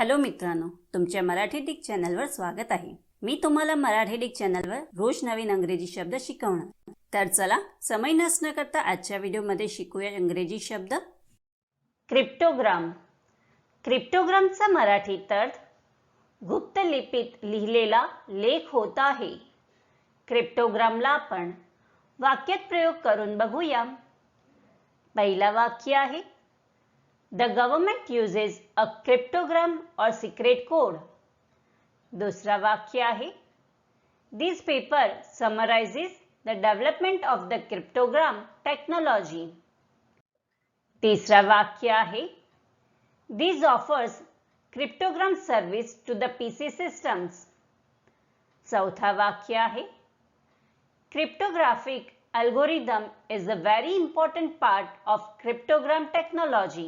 Hello मित्रांनो तुमच्या Marathi Dick चॅनलवर स्वागत आहे. मी तुम्हाला मराठी डिक चॅनलवर रोज नवीन इंग्रजी शब्द शिकवणार. तर चला समय नसणं करता आजच्या व्हिडिओमध्ये शिकूया इंग्रजी शब्द. क्रिप्टोग्राम. क्रिप्टोग्रामचा मराठीत अर्थ गुप्त लिपीत लिहिलेला लेख होत आहे. क्रिप्टोग्रामला आपण वाक्यात प्रयोग करून बघूया. पहिला वाक्य आहे the government uses a cryptogram और सिक्रेट कोड दुसरा वाक्य आहे this paper summarises the development of the cryptogram technology तिसरा वाक्य आहे this offers cryptogram service to the PC systems चौथा वाक्य आहे cryptographic algorithm is a very important part of cryptogram technology